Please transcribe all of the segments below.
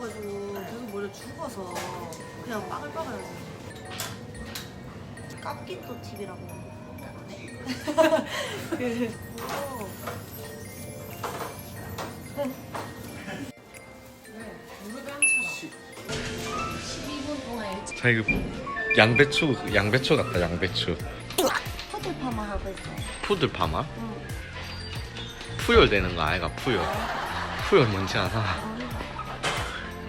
튀겨가지고 계속 머리 죽어서 그냥 빠글빠글 하지. 깎기도 팁이라고. 그, 어. 자 이거 양배추 양배추 같다 양배추 퍼즐 파마 하고 있어요. 푸들 파마 응. 푸열 되는 거 아이가 푸열 푸열 뭔지 아나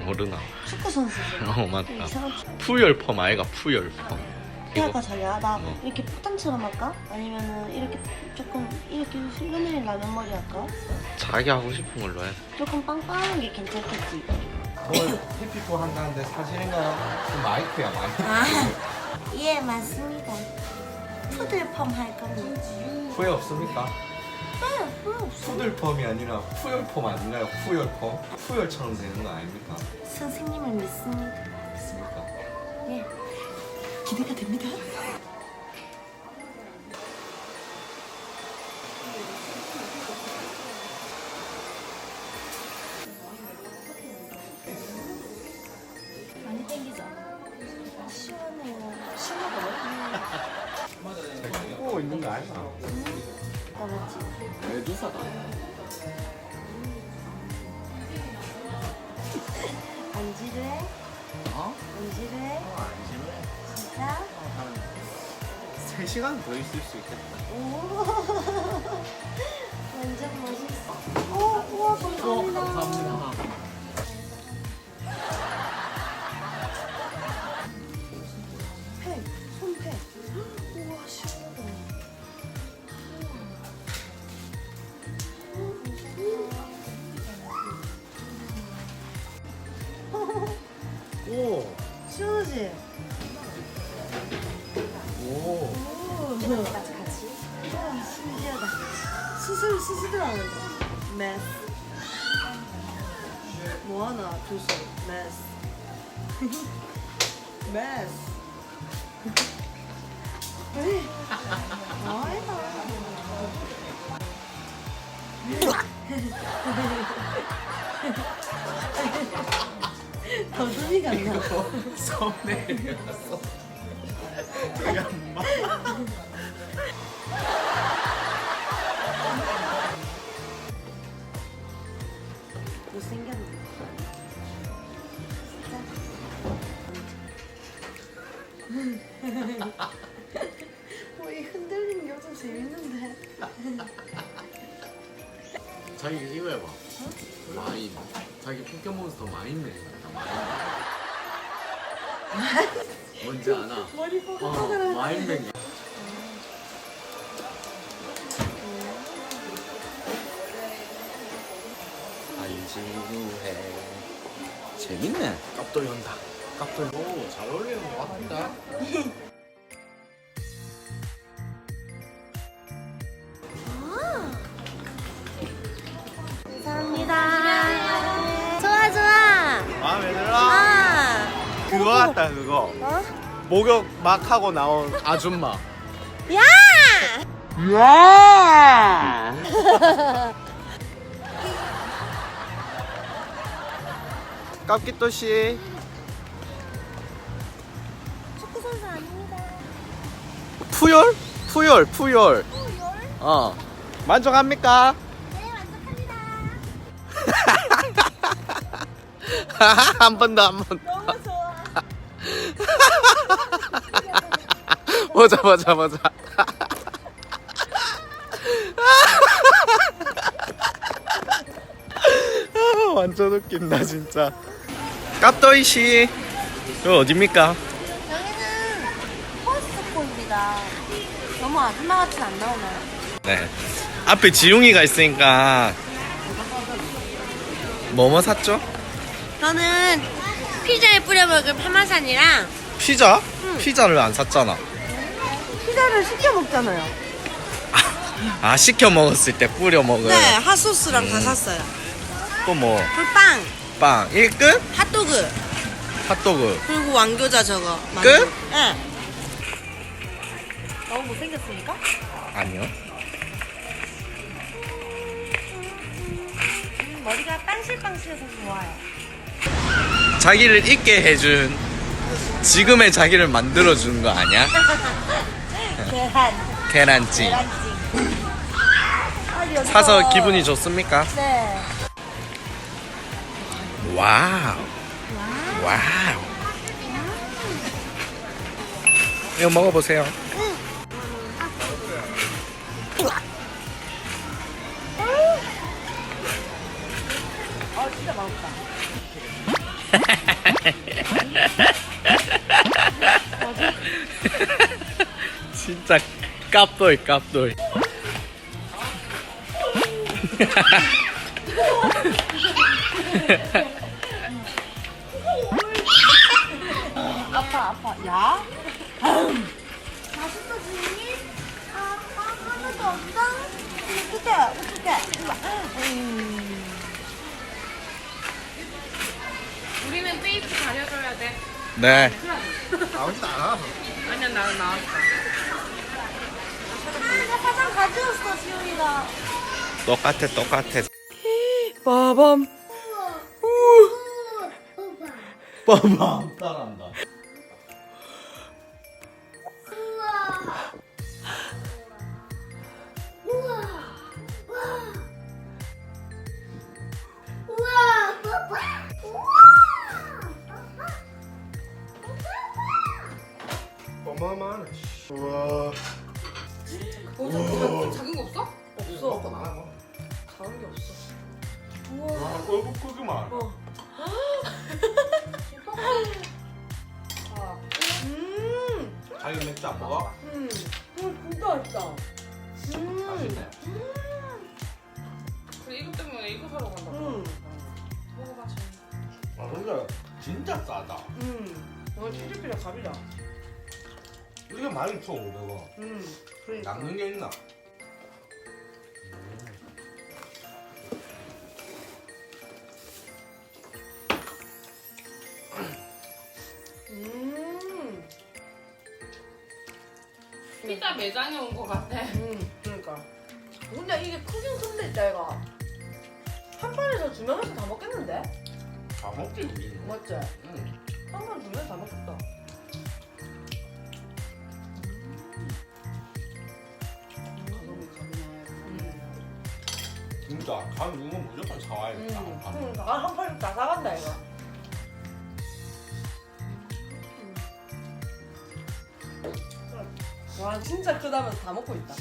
모르나 축구 선수죠. 어 맞다 이상한 축구. 푸열 펌 아이가 푸열 펌 어떻게 할까 자기야? 나 어. 이렇게 포탄처럼 할까? 아니면은 이렇게 조금 이렇게 흘러내린 라면 머리 할까? 자기 하고 싶은 걸로 해 조금 빵빵한 게 괜찮겠지? 오늘 해피포 한다는데 사실인가요? 마이크야 마이크 아, 예 맞습니다. 푸들 펌할 겁니다. 후회 없습니까? 네, 왜 없어? 푸들 펌이 아니라 푸열 펌 아닌가요? 푸열 펌? 푸열처럼 되는 거 아닙니까? 선생님을 믿습니다. 있습니까? 예. 기대가 됩니다. 안 지루해? 어? 안 지루해? 아니지만 진짜? 3시간 더 있을 수 있겠다 오. 완전 멋있어. 오, 우와, 감사합니다. 팩, 오! 시원하지? 오! 오. 같이 같이. 우와, 신기하다. 수술 수술을 하는 거. 메스. 뭐 하나, 둘, 셋. 메스. 메스. 에이. 더듬이 같나? 썸네일 났어 되게 안 봐. 못생겼네. 진짜. 어, 이 흔들리는 게 엄청 재밌는데. 자기 이거 해봐. 마인. 자기 포켓몬스터 마인맨 같다. 마인맨. 뭔지 아나? 머리 어, 뽀글뽀글하지. 마인맨. 알지루해 재밌네 깝돌 연다 깝돌 오, 잘 어울리는 것 같다. 같다 그거 어? 목욕 막 하고 나온 아줌마. 야! 깝기또 씨 축구 선수 아닙니다. 푸열? 푸열 푸열 어 만족합니까? 네, 만족합니다. 한 번 더 한 번 보자 보자 보자 아, 완전 웃긴다 진짜 깝도이씨 이거 어딥니까? 여기는 포스코입니다. 너무 아줌마 같이 안 나오나요? 네 앞에 지웅이가 있으니까 뭐뭐 샀죠? 저는 피자에 뿌려 먹을 파마산이랑 피자? 피자를 안 샀잖아 피자를 시켜 먹잖아요. 아 시켜 먹었을 때 뿌려 먹을 네, 핫소스랑 다 음. 샀어요. 또뭐 그리고 빵, 빵 1끝? 핫도그, 핫도그 그리고 왕교자 저거. 만두. 끝? 네. 너무 못생겼습니까? 아니요 음, 머리가 빵실빵실해서 좋아요. 자기를 있게 해준 지금의 자기를 만들어준 거 아니야? 계란. 계란찜 계란찜. 여기서. 사서 기분이 좋습니까? 네. 와우 와우 이거 먹어보세요 아 진짜 맛있다. 진짜 깝돌 깝돌 아파 아파. 야. 맛있어 주인님? 아, 아 하나도 없어? 어떡해 어떡해. 음. 우리는 페이스 가려줘야 돼. 네 나오진 않아. 아니야, 나는 나왔어. 가져왔어 지훈이가. 똑같아 똑같아 빠밤. 빠밤 따라한다. 어마어마하네. 우와. 어, 작은 거 없어? 없어. 먹고 나가. 작은 게 없어. 와, 얼굴 크기만. 음. 자기 맥주 안 먹어? 음. 음 진짜 맛있다. 음. 맛있네. 그래, 이거 때문에 이거 사러 간다. 음. 먹어봐, 지금. 아, 근데 진짜 싸다. 음. 오늘 치즈피자 갑이다. 이게 12,500원. 음. 그러니까. 남는 게 있나? 음. 피자 매장에 온거 같아. 음. 그러니까. 근데 이게 크긴 큰데 있다 얘가. 한 판에서 두 명에서 다 먹겠는데? 다 먹지. 맞지? 응. 한 판 두 명에서 다 먹겠다. 진짜 간 이거 무조건 사와야겠다. 음. 간. 음. 한 판에 다 사간다 얘가. 와 진짜 크다면서 다 먹고 있다.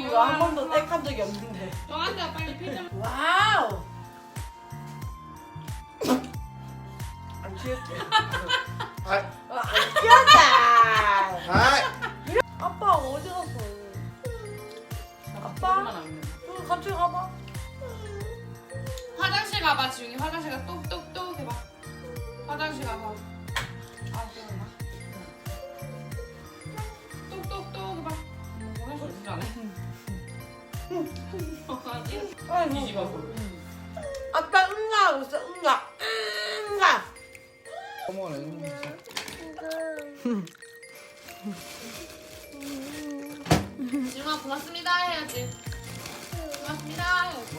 나와, 이거 한 번도 이거 땡한 적이 없는데. 정한자 빨리 피자. 와우. 안 취했지? 아, 아, 안 취했다. 아, 아빠 어디 갔어? 아빠? 소리만 안 내. 응, 같이 가봐. 화장실 가봐, 지웅이. 화장실 가 똑똑똑 해봐. 화장실 가봐. 아, 기억나? 똑똑똑 해봐. 음, 화장실 진짜 안 해. 아니, 아이고. 뒤집어서. 아빠 응가 하고 있어. 응가. 응가. 지웅아, 고맙습니다 해야지. 고맙습니다 해야지.